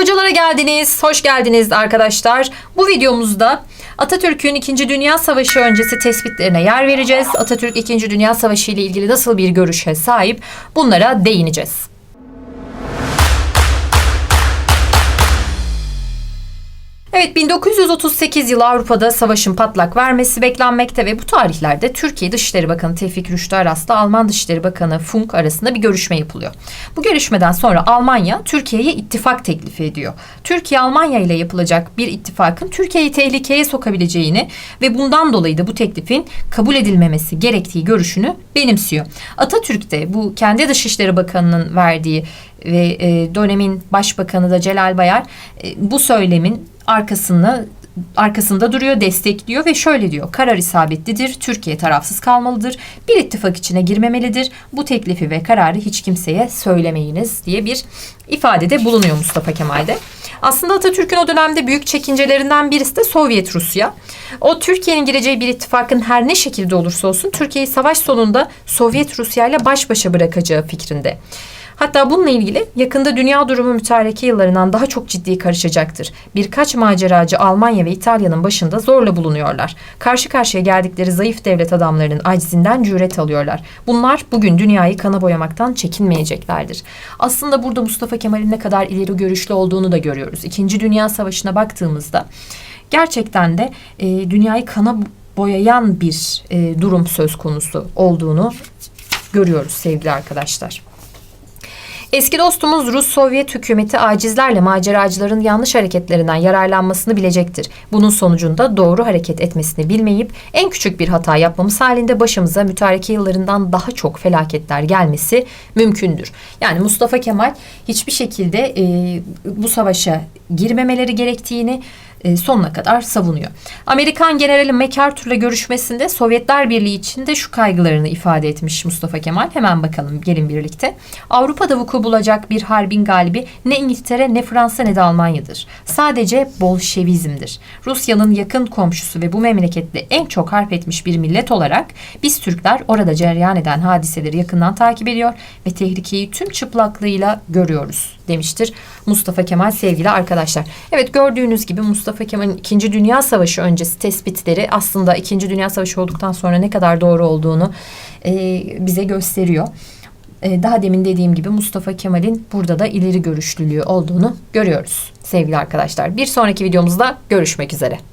Hocalara geldiniz, hoş geldiniz arkadaşlar. Bu videomuzda Atatürk'ün 2. Dünya Savaşı öncesi tespitlerine yer vereceğiz. Atatürk 2. Dünya Savaşı ile ilgili nasıl bir görüşe sahip bunlara değineceğiz. Evet 1938 yılı Avrupa'da savaşın patlak vermesi beklenmekte ve bu tarihlerde Türkiye Dışişleri Bakanı Tevfik Rüştü Aras'la Alman Dışişleri Bakanı Funk arasında bir görüşme yapılıyor. Bu görüşmeden sonra Almanya Türkiye'ye ittifak teklifi ediyor. Türkiye Almanya ile yapılacak bir ittifakın Türkiye'yi tehlikeye sokabileceğini ve bundan dolayı da bu teklifin kabul edilmemesi gerektiği görüşünü benimsiyor. Atatürk de bu kendi Dışişleri Bakanı'nın verdiği ve e, dönemin başbakanı da Celal Bayar e, bu söylemin arkasında arkasında duruyor, destekliyor ve şöyle diyor. Karar isabetlidir. Türkiye tarafsız kalmalıdır. Bir ittifak içine girmemelidir. Bu teklifi ve kararı hiç kimseye söylemeyiniz diye bir ifadede bulunuyor Mustafa Kemal'de. Aslında Atatürk'ün o dönemde büyük çekincelerinden birisi de Sovyet Rusya. O Türkiye'nin gireceği bir ittifakın her ne şekilde olursa olsun Türkiye'yi savaş sonunda Sovyet Rusya ile baş başa bırakacağı fikrinde. Hatta bununla ilgili yakında dünya durumu mütareke yıllarından daha çok ciddi karışacaktır. Birkaç maceracı Almanya ve İtalya'nın başında zorla bulunuyorlar. Karşı karşıya geldikleri zayıf devlet adamlarının acizinden cüret alıyorlar. Bunlar bugün dünyayı kana boyamaktan çekinmeyeceklerdir. Aslında burada Mustafa Kemal'in ne kadar ileri görüşlü olduğunu da görüyoruz. İkinci Dünya Savaşı'na baktığımızda gerçekten de e, dünyayı kana boyayan bir e, durum söz konusu olduğunu görüyoruz sevgili arkadaşlar. Eski dostumuz Rus-Sovyet hükümeti acizlerle maceracıların yanlış hareketlerinden yararlanmasını bilecektir. Bunun sonucunda doğru hareket etmesini bilmeyip en küçük bir hata yapmamız halinde başımıza mütareke yıllarından daha çok felaketler gelmesi mümkündür. Yani Mustafa Kemal hiçbir şekilde e, bu savaşa girmemeleri gerektiğini e, sonuna kadar savunuyor. Amerikan Generali MacArthur'la görüşmesinde Sovyetler Birliği için de şu kaygılarını ifade etmiş Mustafa Kemal. Hemen bakalım gelin birlikte. Avrupa'da vuku bulacak bir harbin galibi ne İngiltere ne Fransa ne de Almanya'dır. Sadece Bolşevizmdir. Rusya'nın yakın komşusu ve bu memleketle en çok harp etmiş bir millet olarak biz Türkler orada cereyan eden hadiseleri yakından takip ediyor ve tehlikeyi tüm çıplaklığıyla görüyoruz demiştir Mustafa Kemal sevgili arkadaşlar. Evet gördüğünüz gibi Mustafa Kemal'in 2. Dünya Savaşı öncesi tespitleri aslında 2. Dünya Savaşı olduktan sonra ne kadar doğru olduğunu e, bize gösteriyor. E, daha demin dediğim gibi Mustafa Kemal'in burada da ileri görüşlülüğü olduğunu görüyoruz sevgili arkadaşlar. Bir sonraki videomuzda görüşmek üzere.